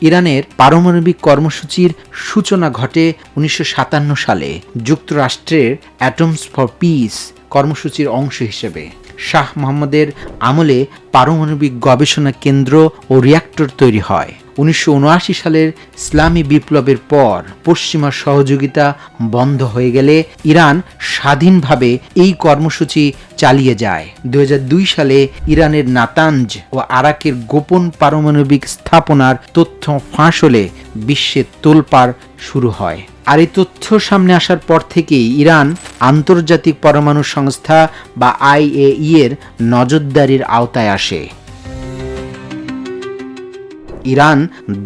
ইরানের পারমাণবিক কর্মসূচির সূচনা ঘটে উনিশশো সাতান্ন সালে। যুক্তরাষ্ট্রের অ্যাটমস ফর পিস কর্মসূচির অংশ হিসেবে। শাহ মোহাম্মদের আমলে পারমাণবিক গবেষণা কেন্দ্র ও রিয়াক্টর তৈরি হয়। উনিশশো উনআশি সালের ইসলামী বিপ্লবের পর পশ্চিমা সহযোগিতা বন্ধ হয়ে গেলে ইরান স্বাধীনভাবে এই কর্মসূচি চালিয়ে যায়। দু হাজার দুই সালে ইরানের নাতাঞ্জ ও আরাকের গোপন পারমাণবিক স্থাপনার তথ্য ফাঁস হলে বিশ্বে তোলপাড় শুরু হয়। আর এই তথ্য সামনে আসার পর থেকেই ইরান আন্তর্জাতিক পরমাণু সংস্থা বা আইএ এর নজরদারির আওতায় আসে। ইরান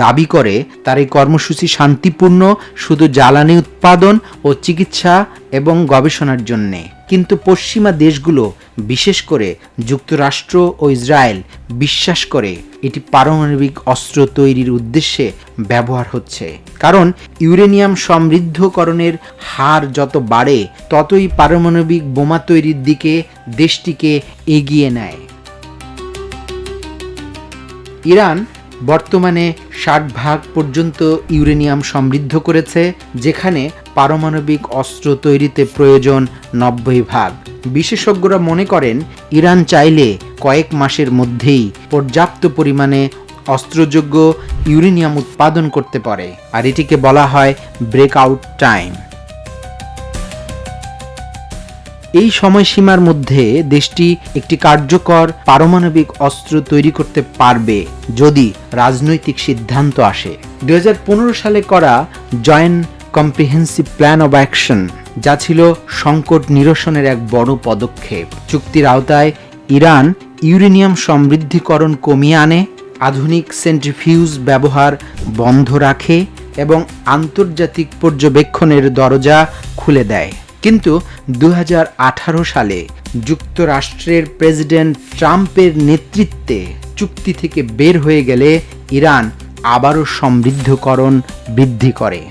দাবি করে, তার এই কর্মসূচি শান্তিপূর্ণ, শুধু জ্বালানি উৎপাদন ও চিকিৎসা এবং গবেষণার জন্যে। কিন্তু পশ্চিমা দেশগুলো, বিশেষ করে যুক্তরাষ্ট্র ও ইসরায়েল, বিশ্বাস করে এটি পারমাণবিক অস্ত্র তৈরির উদ্দেশ্যে ব্যবহার হচ্ছে। কারণ ইউরেনিয়াম সমৃদ্ধকরণের হার যত বাড়ে, ততই পারমাণবিক বোমা তৈরির দিকে দেশটিকে এগিয়ে নেয়। ইরান বর্তমানে ষাট ভাগ পর্যন্ত ইউরেনিয়াম সমৃদ্ধ করেছে, যেখানে পারমাণবিক অস্ত্র তৈরিতে প্রয়োজন নব্বই ভাগ। বিশেষজ্ঞরা মনে করেন, ইরান চাইলে কয়েক মাসের মধ্যেই পর্যাপ্ত পরিমাণে অস্ত্রযোগ্য ইউরেনিয়াম উৎপাদন করতে পারে। আর এটিকে বলা হয় ব্রেকআউট টাইম। এই সময়সীমার মধ্যে দেশটি একটি কার্যকর পারমাণবিক অস্ত্র তৈরি করতে পারবে যদি রাজনৈতিক সিদ্ধান্ত আসে। দু হাজার পনেরো সালে করা joint comprehensive plan of action যা ছিল সংকট নিরসনের এক বড় পদক্ষেপ। চুক্তির আওতায় ইরান ইউরেনিয়াম সমৃদ্ধিকরণ কমিয়ে আনে, আধুনিক সেন্ট্রিফিউজ ব্যবহার বন্ধ রাখে এবং আন্তর্জাতিক পর্যবেক্ষণের দরজা খুলে দেয়। কিন্তু দু হাজার আঠারো সালে যুক্তরাষ্ট্রের প্রেসিডেন্ট ট্রাম্পের নেতৃত্বে চুক্তি থেকে বের হয়ে গেলে ইরান আবারও সমৃদ্ধকরণ বৃদ্ধি করে।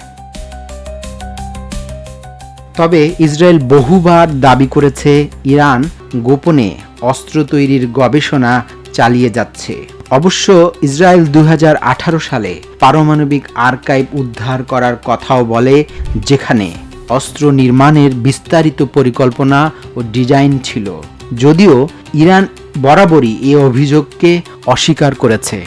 তবে ইসরায়েল বহুবার দাবি করেছে ইরান গোপনে অস্ত্র তৈরির গবেষণা চালিয়ে যাচ্ছে। অবশ্য ইসরায়েল দুই হাজার আঠারো সালে পারমাণবিক আর্কাইভ উদ্ধার করার কথাও বলে, যেখানে অস্ত্র নির্মাণের বিস্তারিত পরিকল্পনা ও ডিজাইন ছিল, যদিও ইরান বরাবরই এ অভিযোগকে অস্বীকার করেছে।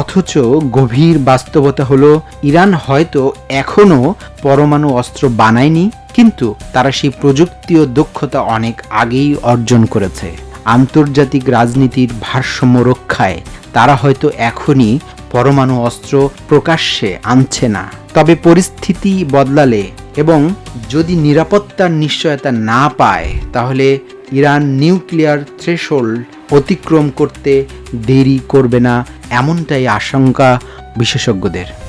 অথচ গভীর বাস্তবতা হলো, ইরান হয়তো এখনও পরমাণু অস্ত্র বানায়নি, কিন্তু তারা সেই প্রযুক্তি ও দক্ষতা অনেক আগেই অর্জন করেছে। আন্তর্জাতিক রাজনীতির ভারসাম্য রক্ষায় তারা হয়তো এখনই পরমাণু অস্ত্র প্রকাশ্যে আনছে না। তবে পরিস্থিতি বদলালে এবং যদি নিরাপত্তার নিশ্চয়তা না পায়, তাহলে ইরান নিউক্লিয়ার থ্রেশোল্ড অতিক্রম করতে দেরি করবে না, এমনটাই আশঙ্কা বিশেষজ্ঞদের।